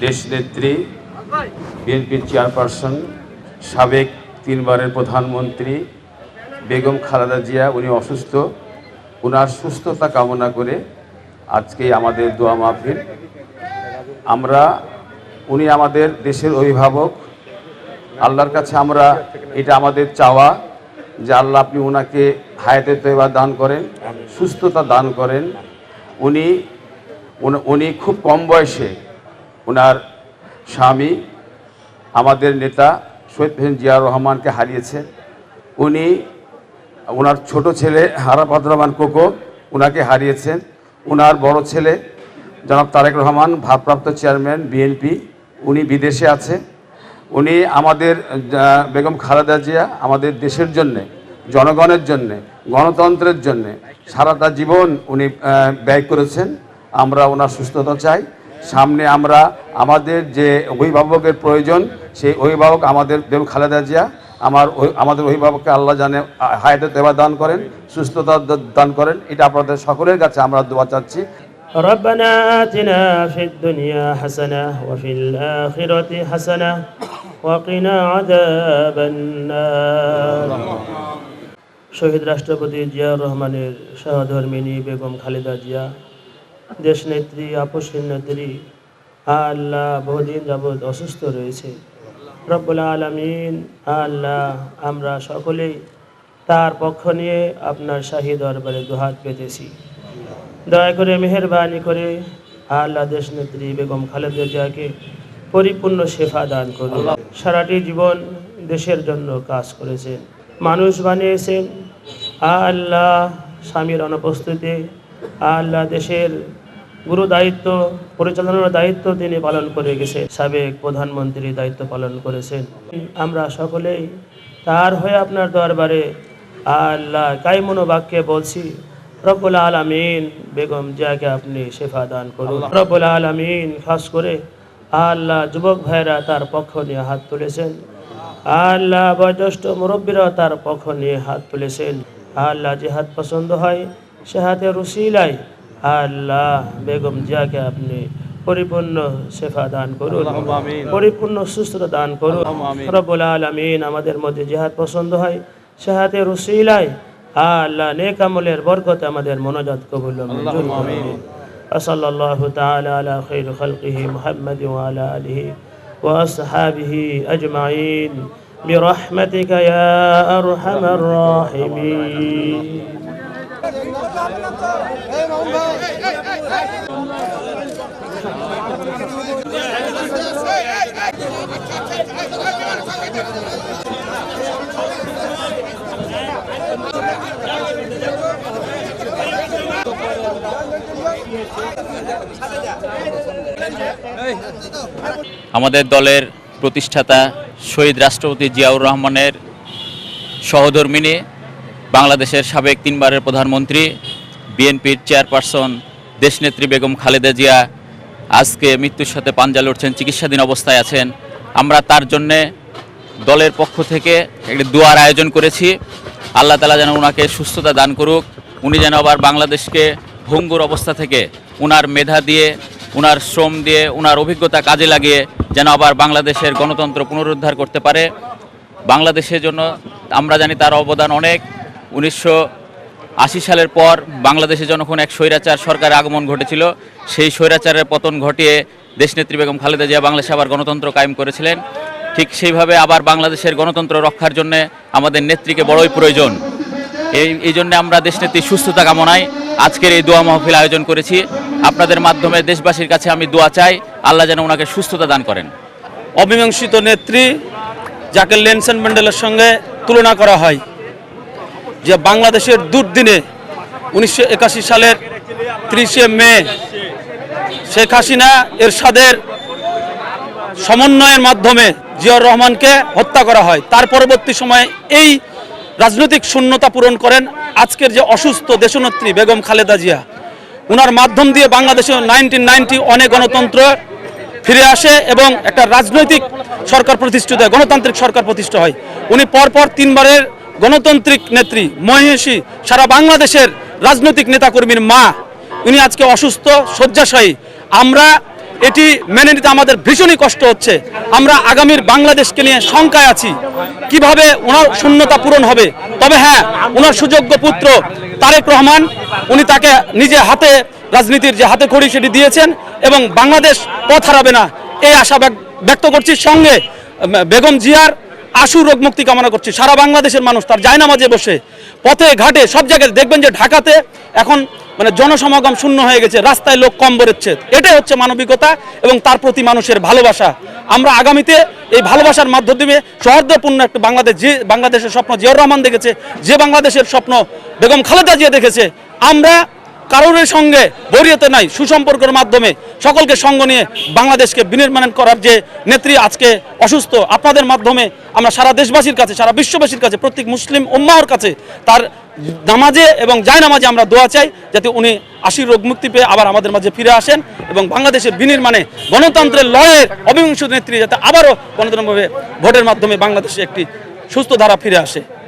দেশনেত্রী, বিএনপির চেয়ারপারসন, সাবেক তিনবারের প্রধানমন্ত্রী বেগম খালেদা জিয়া উনি অসুস্থ। ওনার সুস্থতা কামনা করে আজকে আমাদের দোয়া মাহফিল। আমরা, উনি আমাদের দেশের অভিভাবক। আল্লাহর কাছে আমরা এটা আমাদের চাওয়া যে আল্লাহ আপনি ওনাকে হায়াতে তৈবা দান করেন, সুস্থতা দান করেন। উনি উনি- উনি খুব কম বয়সে ওনার স্বামী, আমাদের নেতা শহীদ হোসেন জিয়া রহমানকে হারিয়েছেন উনি, ওনার ছোট ছেলে হারাপাত রহমান কোকো ওনাকে হারিয়েছেন। ওনার বড় ছেলে জনাব তারেক রহমান, ভারপ্রাপ্ত চেয়ারম্যান, বিএনপি, উনি বিদেশে আছে। উনি আমাদের বেগম খালেদা জিয়া, আমাদের দেশের জন্যে, জনগণের জন্যে, গণতন্ত্রের জন্যে সারাটা জীবন উনি ব্যয় করেছেন। আমরা ওনার সুস্থতা চাই। সামনে আমরা আমাদের যে অভিভাবকের প্রয়োজন সেই অভিভাবক আমাদের বেগম খালেদা জিয়া আমার ওই- আমাদের অভিভাবককে আল্লাহ জানে হায়াতে দেওয়া দান করেন সুস্থতা দ- দান করেন এটা আপনাদের সকলের কাছে আমরা দোয়া চাচ্ছি ربنا آتنا في الدنيا حسنة وفي الآخرة حسنة وقنا عذاب النار শহীদ রাষ্ট্রপতি জিয়াউর রহমানের সহধর্মিনী বেগম খালেদা জিয়া দেশনেত্রী আপসীন নেত্রী, আল্লাহ বহুদিন যাবৎ অসুস্থ রয়েছে। রব্বুল আলমিন, আল্লাহ আমরা সকলেই তার পক্ষ নিয়ে আপনার শাহী দরবারে দুহাত পেতেছি। দয়া করে মেহরবানি করে আল্লাহ দেশ নেত্রী বেগম খালেদা জিয়াকে পরিপূর্ণ শেফা দান করুন। সারাটি জীবন দেশের জন্য কাজ করেছেন, মানুষ বানিয়েছেন। আল্লাহ স্বামীর অনুপস্থিতি, আল্লাহ দেশের গুরু দায়িত্ব পরিচালনার দায়িত্ব তিনি পালন করে গেছে সাবেক প্রধানমন্ত্রী দায়িত্ব পালন করেছেন। আমরা সকলেই তার হয়ে আপনার দরবারে আল্লাহ কাইমনো বাক্যে বলছি রব্বুল আলমিন বেগম জিয়াকে আপনি শেফা দান করুন। রব্বুল আলমিন খাস করে আল্লাহ যুবক ভাইরা তার পক্ষ নিয়ে হাত তুলেছেন। আল্লাহ বয়োজ্যেষ্ঠ মুরব্বীরা তার পক্ষ নিয়ে হাত তুলেছেন। আল্লাহ যে হাত পছন্দ হয় সে হাতে রুসিলাই আল্লাহ বেগম জিয়াকে আপনি পরিপূর্ণ শেফা দান করুন পরিপূর্ণ সুস্থতা দান করুন রব্বুল আলমিন আমাদের মধ্যে যে হাত পছন্দ হয় সে হাতে রুসিলাই আল্লাহ নেক আমলের বরকতে আমাদের মনোজাত কবুল ও মঞ্জুর করুন وصلى الله تعالى على خير خلقه محمد وعلى آله وأصحابه أجمعين برحمتك يا أرحم الراحمين আমাদের দলের প্রতিষ্ঠাতা শহীদ রাষ্ট্রপতি জিয়াউর রহমানের সহধর্মিনী বাংলাদেশের সাবেক তিনবারের প্রধানমন্ত্রী, বিএনপির চেয়ারপারসন, দেশনেত্রী বেগম খালেদা জিয়া আজকে মৃত্যুর সাথে পাঞ্জা লড়ছেন, চিকিৎসাধীন অবস্থায় আছেন। আমরা তার জন্যে দলের পক্ষ থেকে একটি দোয়ার আয়োজন করেছি। আল্লাহ তালা যেন ওনাকে সুস্থতা দান করুক। উনি যেন আবার বাংলাদেশকে ভঙ্গুর অবস্থা থেকে উনার মেধা দিয়ে, উনার শ্রম দিয়ে, উনার অভিজ্ঞতা কাজে লাগিয়ে যেন আবার বাংলাদেশের গণতন্ত্র পুনরুদ্ধার করতে পারে। বাংলাদেশের জন্য আমরা জানি তার অবদান অনেক। উনিশশো আশি সালের পর বাংলাদেশে যখন এক স্বৈরাচার সরকারের আগমন ঘটেছিল, সেই স্বৈরাচারের পতন ঘটিয়ে দেশনেত্রী বেগম খালেদা জিয়া বাংলাদেশে আবার গণতন্ত্র কায়েম করেছিলেন। ঠিক সেইভাবে আবার বাংলাদেশের গণতন্ত্র রক্ষার জন্য আমাদের নেত্রীকে বড়ই প্রয়োজন। এই এই জন্য আমরা দেশনেত্রীর সুস্থতা কামনায় আজকের এই দোয়া মাহফিল আয়োজন করেছি। আপনাদের মাধ্যমে দেশবাসীর কাছে আমি দোয়া চাই, আল্লাহ যেন ওনাকে সুস্থতা দান করেন। অমীমাংসিত নেত্রী যাকে লেনসন ম্যান্ডেলের সঙ্গে তুলনা করা হয় যে বাংলাদেশের দুর্দিনে উনিশশো একাশি সালের ত্রিশে মে শেখ হাসিনা এরশাদের সমন্বয়ের মাধ্যমে জিয়াউর রহমানকে হত্যা করা হয়। তার পরবর্তী সময়ে এই রাজনৈতিক শূন্যতা পূরণ করেন আজকের যে অসুস্থ দেশনেত্রী বেগম খালেদা জিয়া। ওনার মাধ্যম দিয়ে বাংলাদেশে নাইনটিন নাইনটি অনেক গণতন্ত্র ফিরে আসে এবং একটা রাজনৈতিক সরকার প্রতিষ্ঠিত হয়, গণতান্ত্রিক সরকার প্রতিষ্ঠা হয়। উনি পরপর তিনবারের গণতান্ত্রিক নেত্রী মহিষী সারা বাংলাদেশের রাজনৈতিক নেতাকর্মীর মা, উনি আজকে অসুস্থ, শয্যাশায়ী। আমরা এটি মেনে নিতে আমাদের ভীষণই কষ্ট হচ্ছে। আমরা আগামীর বাংলাদেশকে নিয়ে শঙ্কায় আছি। কীভাবে ওনার শূন্যতা পূরণ হবে? তবে হ্যাঁ ওনার সুযোগ্য পুত্র তারেক রহমান, উনি তাকে নিজে হাতে, রাজনীতির যে হাতে খড়ি সেটি দিয়েছেন এবং বাংলাদেশ পথ হারাবে না। এই আশা ব্যক্ত করছি সঙ্গে বেগম জিয়ার আশু রোগ মুক্তি কামনা করছি। সারা বাংলাদেশের মানুষ তার জায়নামাজে বসে, পথে, ঘাটে, সব জায়গায় দেখবেন যে ঢাকাতে এখন মানে জনসমাগম শূন্য হয়ে গেছে, রাস্তায় লোক কম বেরোচ্ছে এটাই হচ্ছে মানবিকতা এবং তার প্রতি মানুষের ভালোবাসা। আমরা আগামীতে এই ভালোবাসার মাধ্যমে সৌহার্দ্যপূর্ণ একটা বাংলাদেশ যে বাংলাদেশের স্বপ্ন জিয়াউর রহমান দেখেছে, যে বাংলাদেশের স্বপ্ন বেগম খালেদা জিয়া দেখেছে, আমরা কারোর সঙ্গে বরিয়তে নাই, সুসম্পর্কের মাধ্যমে সকলকে সঙ্গ নিয়ে বাংলাদেশকে বিনির্মাণ করার যে নেত্রী আজকে অসুস্থ, আপনাদের মাধ্যমে আমরা সারা দেশবাসীর কাছে, সারা বিশ্ববাসীর কাছে, প্রত্যেক মুসলিম উম্মাহর কাছে তার নামাজে এবং জায় নামাজে আমরা দোয়া চাই, যাতে উনি আশির রোগ মুক্তি পেয়ে আবার আমাদের মাঝে ফিরে আসেন এবং বাংলাদেশের বিনির্মাণে গণতন্ত্রের লড়াইয়ের অবিংশ নেত্রী যাতে আবারও গণতন্ত্রভাবে ভোটের মাধ্যমে বাংলাদেশে একটি সুস্থ ধারা ফিরে আসে।